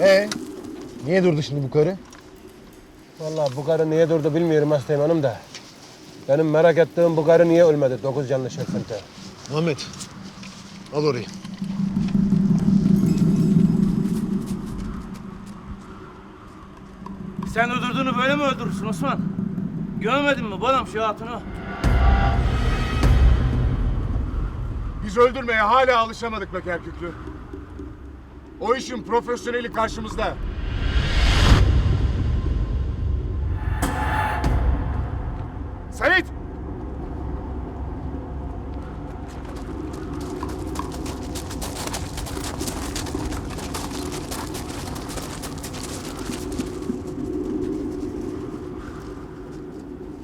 Ee, niye durdu şimdi bu karı? Vallahi bu karı niye durdu bilmiyorum hastayım hanım da. Benim merak ettiğim bu karı niye ölmedi? Dokuz canlı şerfente. Muhammed, al orayı. Sen öldürdüğünü böyle mi öldürürsün Osman? Görmedin mi bana şu hatunu? Biz öldürmeye hala alışamadık be Kerküklü. O işin profesyoneli karşımızda. Sait!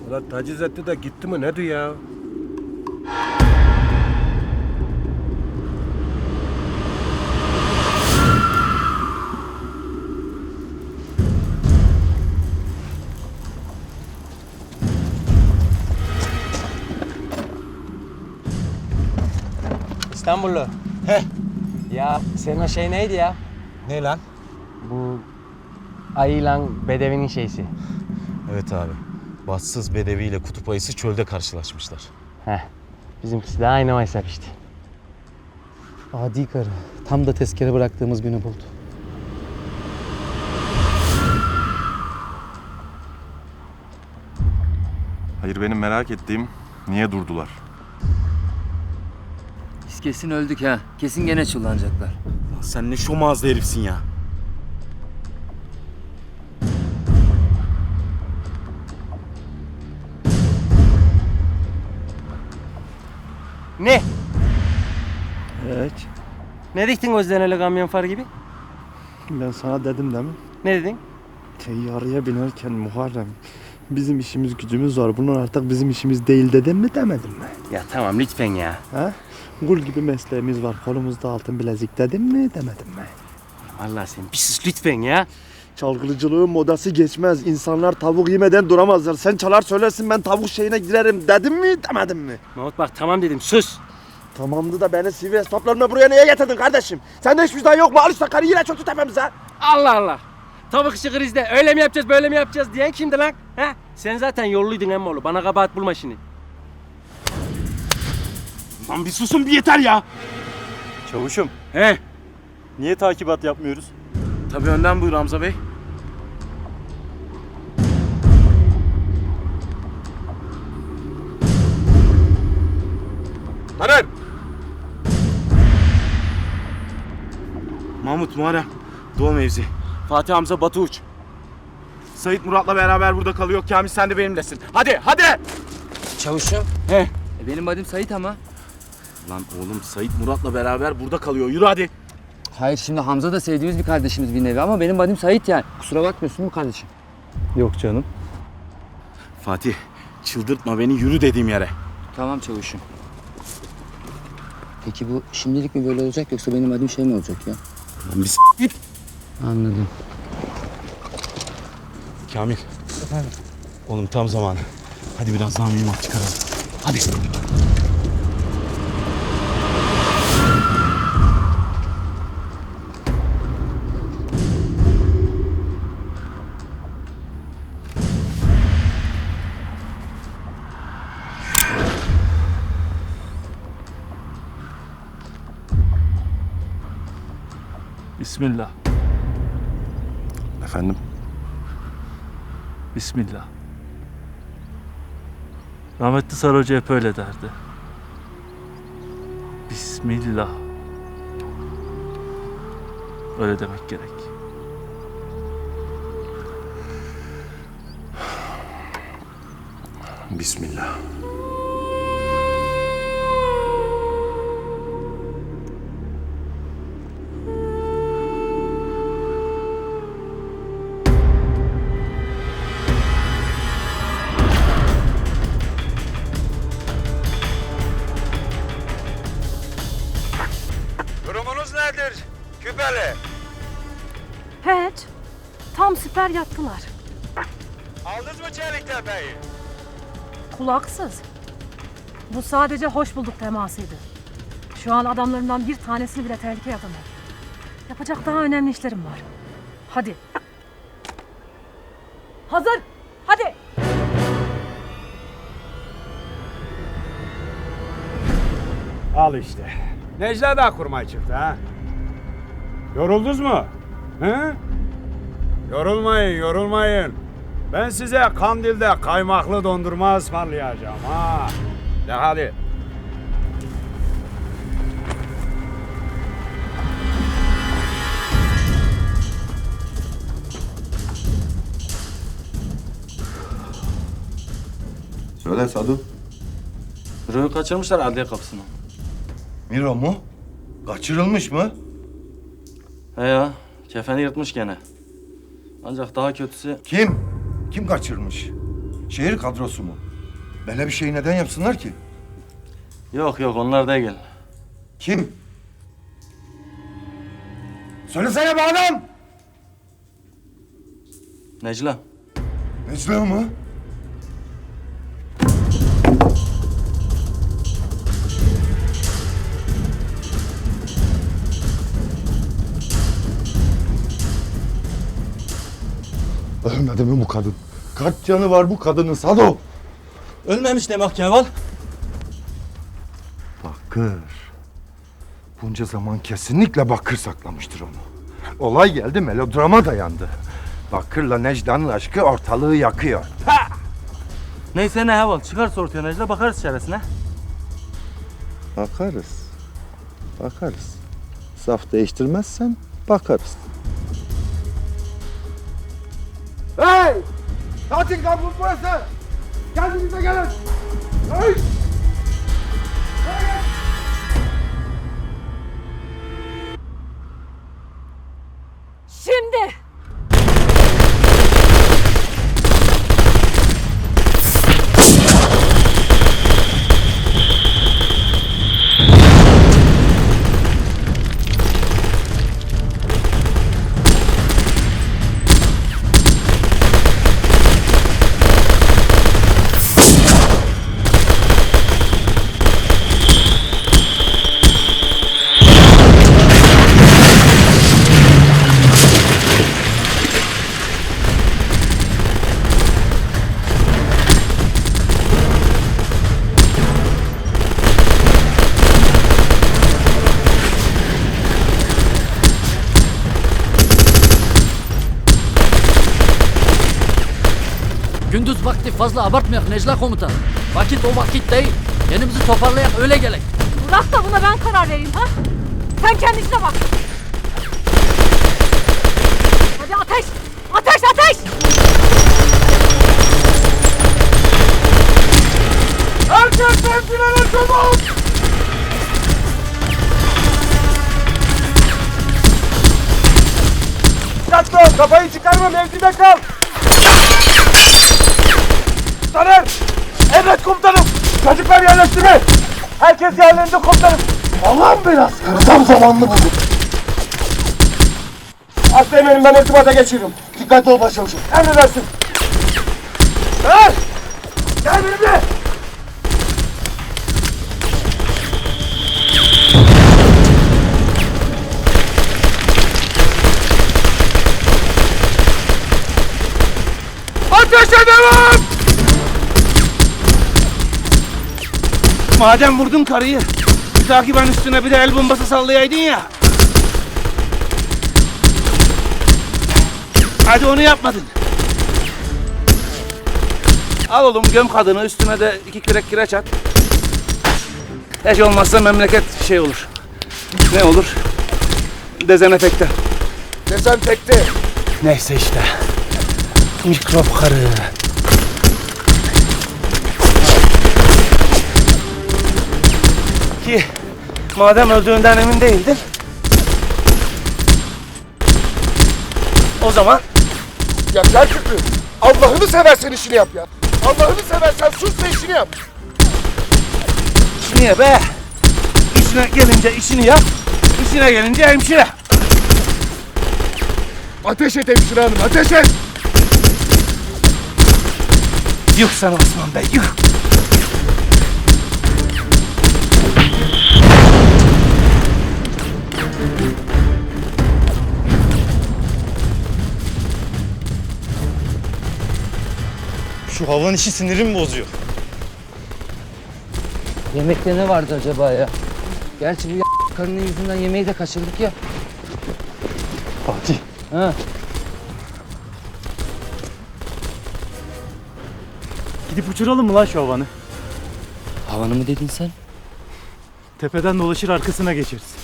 Ulan taciz etti de gitti mi ne diyor ya? İstanbullu. Heh. Ya senin o şey neydi ya? Ne lan? Bu ayıyla bedevinin şeysi. Evet abi. Bahtsız Bedevi ile kutup ayısı çölde karşılaşmışlar. Heh. Bizimkisi de aynı o hesap işte. Adi karı. Tam da tezkere bıraktığımız günü buldu. Hayır benim merak ettiğim niye durdular? Kesin öldük ha. Kesin gene çullanacaklar. Lan sen ne şomazlı herifsin ya. Ne? Evet. Ne diktin gözlerine öyle kamyon far gibi? Ben sana dedim değil mi? Ne dedin? Teyyareye binerken Muharrem. Bizim işimiz gücümüz var. Bunlar artık bizim işimiz değil dedim mi demedim mi? Ya tamam lütfen ya. Ha? Gul gibi mesleğimiz var. Kolumuzda altın bilezik dedim mi demedim mi? Allah sen bir sus lütfen ya. Çalgıcılığın modası geçmez. İnsanlar tavuk yemeden duramazlar. Sen çalar söylersin ben tavuk şeyine girerim dedim mi demedim mi? Mahmut bak tamam dedim sus. Tamamdı da beni CV hesaplarına buraya niye getirdin kardeşim? Sende hiç vicdan yok mu? Al işte karı yine çöktü tepemize. Allah Allah. Tavuk işi krizde öyle mi yapacağız böyle mi yapacağız diyen kimdi lan? Ha? Sen zaten yolluydun emmoğlu. Bana kabahat bulma şimdi. Lan bir susun bir yeter ya. Çavuşum, He? niye takibat yapmıyoruz? Tabii önden buyur Hamza Bey. Taner! Mahmut Muharrem. Doğu mevzi. Fatih Hamza Batı Uç. Sait Murat'la beraber burada kalıyor. Kamil sen de benimlesin. Hadi hadi. Çavuşum. He. E benim adım Sait ama. Lan oğlum Sait Murat'la beraber burada kalıyor. Yürü hadi. Hayır şimdi Hamza da sevdiğimiz bir kardeşimiz bir nevi ama benim adım Sait yani. Kusura bakmıyorsun mi kardeşim? Yok canım. Fatih çıldırtma beni yürü dediğim yere. Tamam çavuşum. Peki bu şimdilik mi böyle olacak yoksa benim adım şey mi olacak ya? Lan bir s- git. Anladım. Kamil. Oğlum tam zamanı. Hadi biraz daha mühimmat çıkaralım. Hadi. Bismillah, Efendim? bismillah. Rahmetli Sarı Hoca hep öyle derdi. Bismillah. Öyle demek gerek. Bismillah. Küpeli. Hiç. Tam süper yattılar. Aldınız mı Çelik Tepe'yi? Kulaksız. Bu sadece hoş bulduk temasıydı. Şu an adamlarından bir tanesini bile tehlikeye atamam. Yapacak daha önemli işlerim var. Hadi. Hazır. Hadi. Al işte. Necla da kurmay çıktı ha. Yoruldunuz mu? He? Yorulmayın, yorulmayın. Ben size Kandil'de kaymaklı dondurma ısmarlayacağım ha. De hadi. Söyle Sadu. Rüyü kaçırmışlar adliye kapısına. Miro mu? Kaçırılmış mı? He ya, kefeni yırtmış gene. Ancak daha kötüsü Kim? Kim kaçırmış? Şehir kadrosu mu? Böyle bir şeyi neden yapsınlar ki? yok yok onlar değil. Kim? Söylesene be adam! Necla. Necla mı? Ölmedi mi bu kadın? Kaç canı var bu kadının Sado? Ölmemiş demek Kemal. Bakır. Bunca zaman kesinlikle Bakır saklamıştır onu. Olay geldi melodrama dayandı. Bakır'la Necla'nın aşkı ortalığı yakıyor. Neyse ne heval çıkar ortaya Necla bakarız çaresine. Bakarız. Bakarız. Saf değiştirmezsen bakarız. Hey! Tatil kampı burası! Kendinize gelin! Hey! Şimdi. Gündüz vakti fazla abartmayak Necla komutan. Vakit o vakit değil. Kendimizi toparlayak öyle gelek. Bırak da buna ben karar vereyim ha. Sen kendi işine bak. Hadi ateş. Ateş ateş. Herkes mevzilere çabuk! Dikkatli ol, kafayı çıkarma, mevzide kal! Taner! Evet komutanım! Çocuklar yerleştirme! Herkes yerlerinde komutanım! Allah'ım biraz. Tam zamanlı bulduk. Aslemenim ben irtibata geçiyorum. Dikkatli ol başçavuşum. Emredersin. Ver! Gel benimle! Ateşe devam! Madem vurdun karıyı, bir dahaki ben üstüne bir de el bombası sallayaydın ya. Hadi onu yapmadın. Al oğlum göm kadını üstüne de iki kürek kireç at. Hiç olmazsa memleket şey olur. Ne olur? Dezenfekte. Dezenfekte. Neyse işte. Mikrop karı. Ki madem öldüğünden emin değildin. O zaman Ya Kerküklü, Allah'ını seversen işini yap ya. Allah'ını seversen sus ve işini yap. niye be? İşine gelince işini yap, işine gelince hemşire. Ateş et hemşire hanım, ateş et. Yuh sana Osman Bey, yuh. Şu havan işi sinirimi bozuyor. Yemekte ne vardı acaba ya? Gerçi bu karının yüzünden yemeği de kaçırdık ya. Fatih. Ha. Gidip uçuralım mı lan şu havanı? Havanı mı dedin sen? Tepeden dolaşır arkasına geçeriz.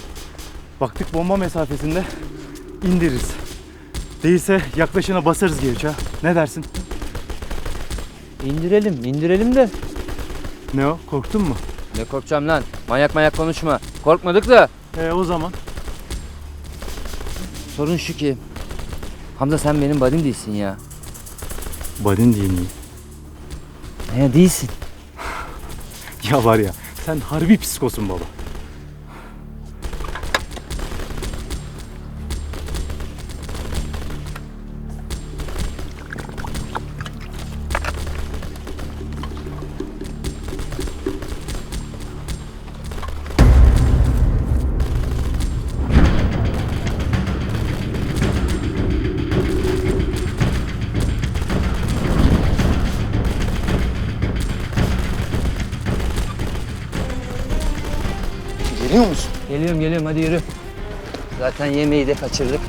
Baktık bomba mesafesinde indiririz. Değilse yaklaşına basarız geri uçağa. Ne dersin? İndirelim, indirelim de. Ne o? Korktun mu? Ne korkacağım lan? Manyak manyak konuşma. Korkmadık da. E o zaman. Sorun şu ki. Hamza sen benim badim değilsin ya. Badin değil miyim? He değilsin. Ya var ya sen harbi psikosun baba. Geliyor musun? Geliyorum geliyorum hadi yürü. Zaten yemeği de kaçırdık.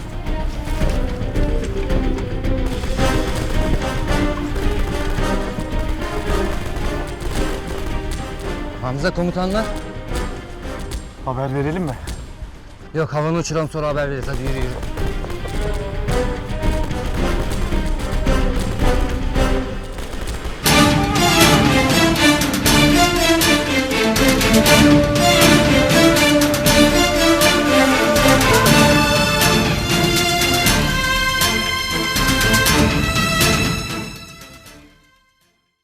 Hamza komutanlar. Haber verelim mi? Yok havanı uçuralım sonra haber veririz. Hadi yürü yürü.